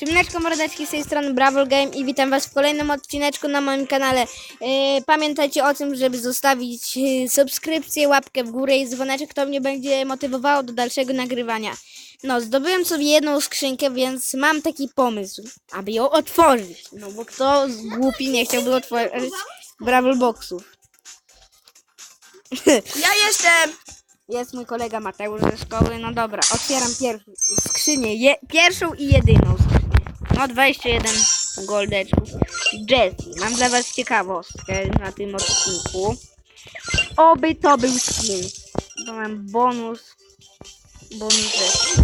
Siemaneczko mordeczki z tej strony Brawl Game i witam was w kolejnym odcineczku na moim kanale. Yy, pamiętajcie o tym, żeby zostawić yy, subskrypcję, łapkę w górę i dzwoneczek, to mnie będzie motywowało do dalszego nagrywania. No, zdobyłem sobie jedną skrzynkę, więc mam taki pomysł, aby ją otworzyć. No bo kto z głupi nie chciałby otworzyć Brawl Boxów. Ja jestem! Jest mój kolega Mateusz ze szkoły. No dobra, otwieram pierwszą skrzynię. Je, pierwszą i jedyną No 21 goldeczków. Jessie, mam dla was ciekawostkę na tym odcinku. Oby to był skin. Bo mam bonus. Bonus.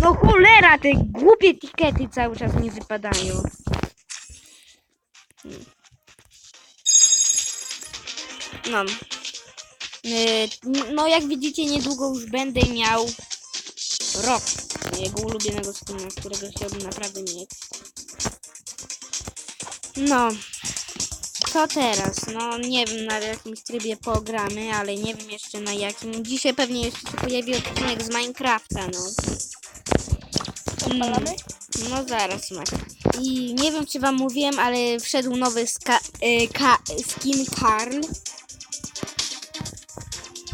No cholera, te głupie etykiety cały czas mi wypadają. No. Yy, No, jak widzicie, niedługo już będę miał rok mojego ulubionego skina, którego chciałbym naprawdę mieć. No, co teraz? No, nie wiem na jakim trybie pogramy, ale nie wiem jeszcze na jakim. Dzisiaj pewnie jeszcze się pojawi odcinek z Minecrafta, no. Odpalamy? No zaraz Max. I nie wiem czy wam mówiłem, ale wszedł nowy ska, y, ka, skin Karl.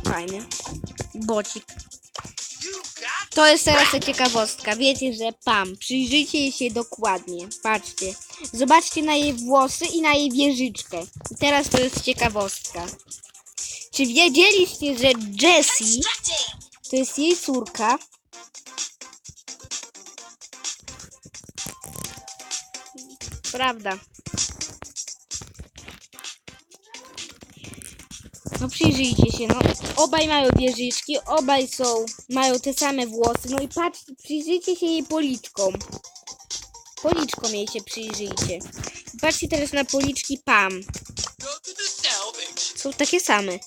Fajny. Bocik. To jest teraz ta ciekawostka. Wiecie, że Pam. Przyjrzyjcie jej się dokładnie. Patrzcie. Zobaczcie na jej włosy i na jej wieżyczkę. I teraz to jest ciekawostka. Czy wiedzieliście, że Jessie to jest jej córka? Prawda. No przyjrzyjcie się, no. Obaj mają wieżyczki, obaj są, mają te same włosy. No i patrzcie, przyjrzyjcie się jej policzkom. Policzkom jej się przyjrzyjcie. Patrzcie teraz na policzki Pam. Są takie same.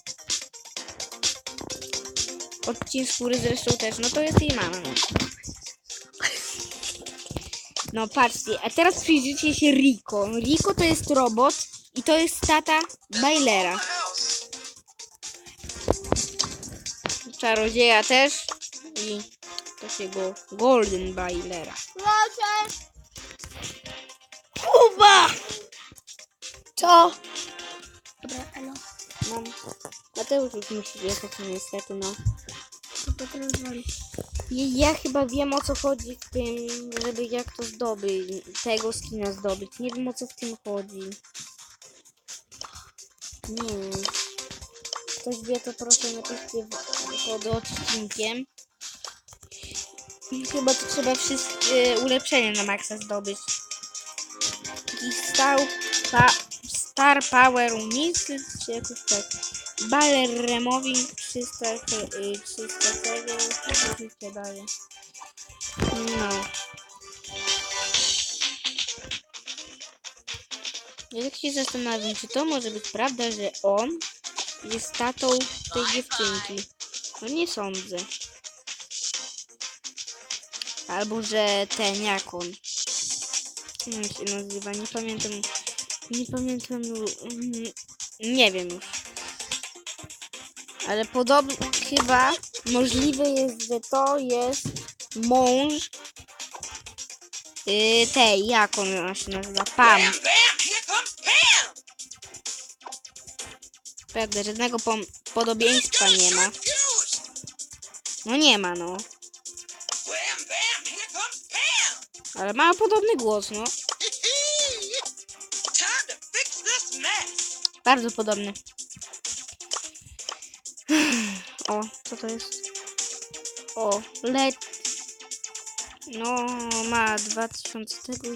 Odcień skóry zresztą też, no to jest jej mama. No. Patrzcie, a teraz przyjrzyjcie się Rico. Rico to jest robot i to jest tata Bailera. Czarodzieja też i takiego Golden Bailera. Proszę! Kuba! Co? Dobra, elo. Mam. Mateusz już musi jechać niestety, no. To teraz ja chyba wiem o co chodzi w tym, żeby jak to zdobyć, tego skina zdobyć. Nie wiem o co w tym chodzi. Nie wiem. Ktoś wie to proszę napiszcie pod odcinkiem. Chyba to trzeba wszystkie ulepszenia na maksa zdobyć. Jakiś stał, pa, Star Power Mix, czy jakoś tak. Baler Removing 300, y, 300 tego, co daje. No. Ja tak się zastanawiam, czy to może być prawda, że on jest tatą tej dziewczynki. No nie sądzę. Albo, że ten, jak on. Jak się nazywa, nie pamiętam. Nie pamiętam, mm, nie wiem już. Ale podobno chyba możliwe jest, że to jest mąż yy, tej, jak ona się nazywa? Pam! Prawda, żadnego podobieństwa nie ma. No nie ma, no. Ale ma podobny głos, no. Bardzo podobny. O, co to jest? O, let. No, ma 2000 tego.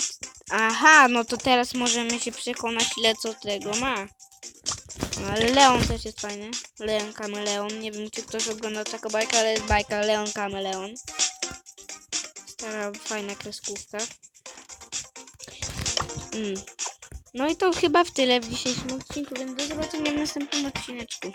Aha, no to teraz możemy się przekonać, ile co tego ma. Ale Leon też jest fajny. Leon Kameleon. Nie wiem, czy ktoś oglądał taką bajkę, ale jest bajka Leon Kameleon. Stara, fajna kreskówka. Mm. No i to chyba w tyle w dzisiejszym odcinku, więc do zobaczenia w następnym odcineczku.